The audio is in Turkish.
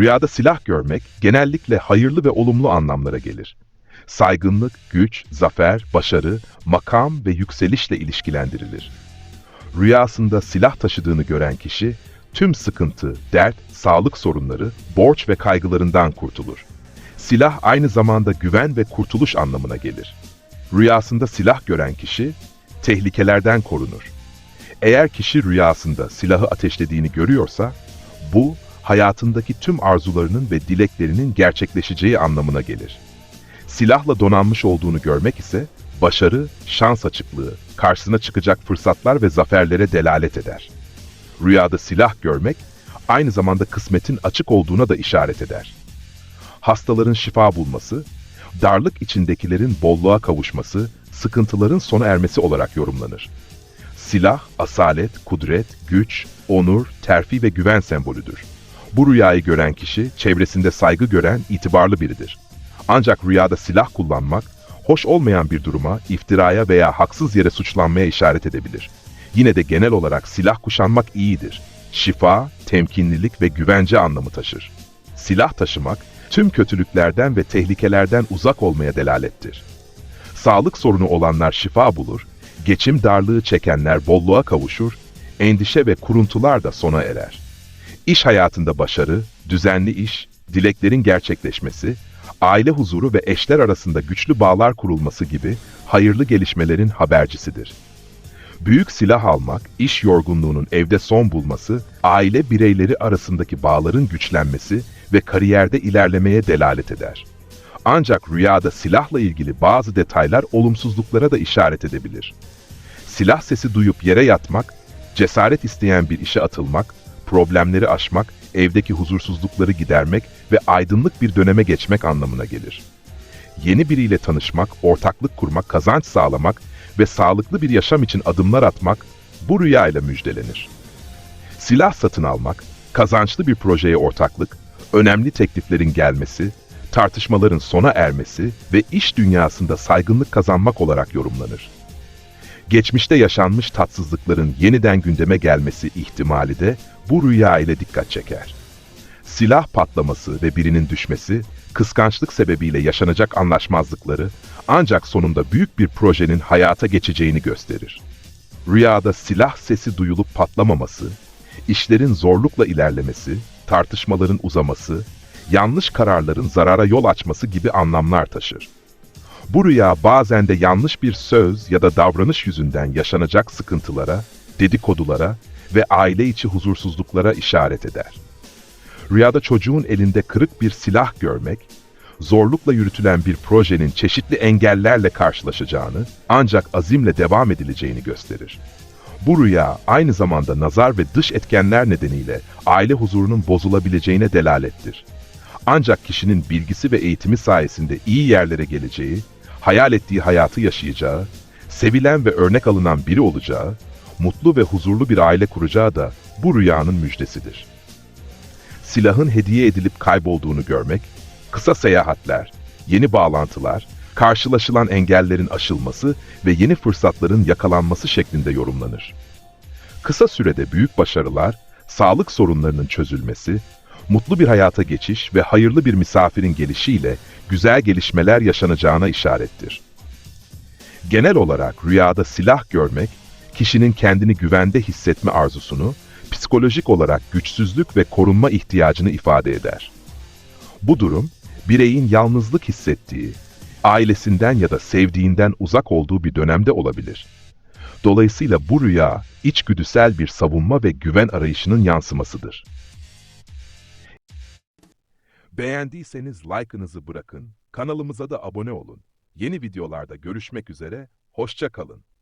Rüyada silah görmek genellikle hayırlı ve olumlu anlamlara gelir. Saygınlık, güç, zafer, başarı, makam ve yükselişle ilişkilendirilir. Rüyasında silah taşıdığını gören kişi, tüm sıkıntı, dert, sağlık sorunları, borç ve kaygılarından kurtulur. Silah aynı zamanda güven ve kurtuluş anlamına gelir. Rüyasında silah gören kişi, tehlikelerden korunur. Eğer kişi rüyasında silahı ateşlediğini görüyorsa, bu hayatındaki tüm arzularının ve dileklerinin gerçekleşeceği anlamına gelir. Silahla donanmış olduğunu görmek ise başarı, şans açıklığı, karşısına çıkacak fırsatlar ve zaferlere delalet eder. Rüyada silah görmek aynı zamanda kısmetin açık olduğuna da işaret eder. Hastaların şifa bulması, darlık içindekilerin bolluğa kavuşması, sıkıntıların sona ermesi olarak yorumlanır. Silah, asalet, kudret, güç, onur, terfi ve güven sembolüdür. Bu rüyayı gören kişi, çevresinde saygı gören, itibarlı biridir. Ancak rüyada silah kullanmak, hoş olmayan bir duruma, iftiraya veya haksız yere suçlanmaya işaret edebilir. Yine de genel olarak silah kuşanmak iyidir. Şifa, temkinlilik ve güvence anlamı taşır. Silah taşımak, tüm kötülüklerden ve tehlikelerden uzak olmaya delalettir. Sağlık sorunu olanlar şifa bulur, geçim darlığı çekenler bolluğa kavuşur, endişe ve kuruntular da sona erer. İş hayatında başarı, düzenli iş, dileklerin gerçekleşmesi, aile huzuru ve eşler arasında güçlü bağlar kurulması gibi hayırlı gelişmelerin habercisidir. Büyük silah almak, iş yorgunluğunun evde son bulması, aile bireyleri arasındaki bağların güçlenmesi ve kariyerde ilerlemeye delalet eder. Ancak rüyada silahla ilgili bazı detaylar olumsuzluklara da işaret edebilir. Silah sesi duyup yere yatmak, cesaret isteyen bir işe atılmak, problemleri aşmak, evdeki huzursuzlukları gidermek ve aydınlık bir döneme geçmek anlamına gelir. Yeni biriyle tanışmak, ortaklık kurmak, kazanç sağlamak ve sağlıklı bir yaşam için adımlar atmak bu rüya ile müjdelenir. Silah satın almak, kazançlı bir projeye ortaklık, önemli tekliflerin gelmesi, tartışmaların sona ermesi ve iş dünyasında saygınlık kazanmak olarak yorumlanır. Geçmişte yaşanmış tatsızlıkların yeniden gündeme gelmesi ihtimali de bu rüya ile dikkat çeker. Silah patlaması ve birinin düşmesi, kıskançlık sebebiyle yaşanacak anlaşmazlıkları ancak sonunda büyük bir projenin hayata geçeceğini gösterir. Rüyada silah sesi duyulup patlamaması, işlerin zorlukla ilerlemesi, tartışmaların uzaması, yanlış kararların zarara yol açması gibi anlamlar taşır. Bu rüya bazen de yanlış bir söz ya da davranış yüzünden yaşanacak sıkıntılara, dedikodulara ve aile içi huzursuzluklara işaret eder. Rüyada çocuğun elinde kırık bir silah görmek, zorlukla yürütülen bir projenin çeşitli engellerle karşılaşacağını ancak azimle devam edileceğini gösterir. Bu rüya aynı zamanda nazar ve dış etkenler nedeniyle aile huzurunun bozulabileceğine delalettir. Ancak kişinin bilgisi ve eğitimi sayesinde iyi yerlere geleceği, hayal ettiği hayatı yaşayacağı, sevilen ve örnek alınan biri olacağı, mutlu ve huzurlu bir aile kuracağı da bu rüyanın müjdesidir. Silahın hediye edilip kaybolduğunu görmek, kısa seyahatler, yeni bağlantılar, karşılaşılan engellerin aşılması ve yeni fırsatların yakalanması şeklinde yorumlanır. Kısa sürede büyük başarılar, sağlık sorunlarının çözülmesi, mutlu bir hayata geçiş ve hayırlı bir misafirin gelişiyle güzel gelişmeler yaşanacağına işarettir. Genel olarak rüyada silah görmek, kişinin kendini güvende hissetme arzusunu, psikolojik olarak güçsüzlük ve korunma ihtiyacını ifade eder. Bu durum, bireyin yalnızlık hissettiği, ailesinden ya da sevdiğinden uzak olduğu bir dönemde olabilir. Dolayısıyla bu rüya, içgüdüsel bir savunma ve güven arayışının yansımasıdır. Beğendiyseniz like'ınızı bırakın, kanalımıza da abone olun. Yeni videolarda görüşmek üzere, hoşça kalın.